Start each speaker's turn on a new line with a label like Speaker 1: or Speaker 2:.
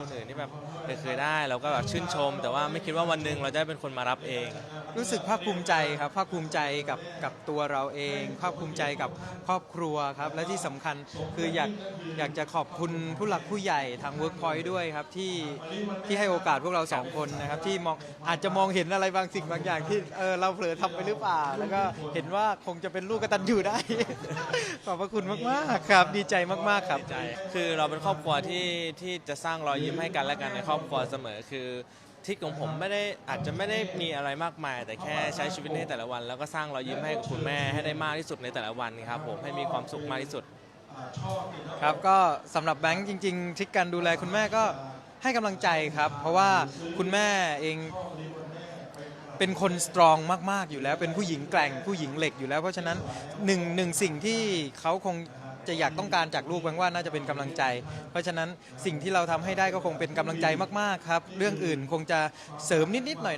Speaker 1: คนอื่นที่แบบเคยได้เราก็แบบชื่นชม แต่ว่าไม่คิดว่าวันหนึ่งเราจะได้เป็นคนมารับเอง
Speaker 2: รู้สึกภาคภูมิใจครับภาคภูมิใจกับกับตัวเราเอง ภาคภูมิใจกับครอบครัวครับและที่สำคัญคืออยากอยากจะขอบคุณผู้หลักผู้ใหญ่ทาง Workpoint ด้วยครับที่ที่ให้โอกาสพวกเราสองคนนะครับที่มองอาจจะมองเห็นอะไรบางสิ่งบางอย่างที่เออเราเผลอทำไปหรือเปล่า แล้วก็เห็นว่าคงจะเป็นลูกกตัญญูได้ ขอบพระคุณมากๆครับ ดีใจมากๆครับ
Speaker 1: ใจคือเราเป็นครอบครัวที่ที่จะสร้างรอยยิ้มให้กันและกันในครอบครัวเสมอคือ ทริกของผมไม่ได้อาจจะไม่ได้มีอะไรมากมาย แต่แค่ใช้ชีวิตในแต่ละวัน แล้วก็สร้างรอยยิ้มให้กับคุณแม่ให้ได้มากที่สุดในแต่ละวันครับผมให้มีความสุขมากที่สุด
Speaker 2: ครับก็สำหรับแบงค์จริงๆทริคการดูแลคุณแม่ก็ให้กำลังใจครับ เพราะว่าคุณแม่เองเป็นคนสตรองมาก ๆ อยู่แล้วเป็นผู้หญิงแกร่งผู้หญิงเหล็กอยู่แล้ว เพราะฉะนั้นหนึ่งหนึ่งสิ่งที่เขาคง จะอยากต้องการจากลูกแบงค์ว่าน่าจะเป็นกำลังใจ เพราะฉะนั้นสิ่งที่เราทำให้ได้ก็คงเป็นกำลังใจมากๆครับ เรื่องอื่นคงจะเสริมนิดๆหน่อย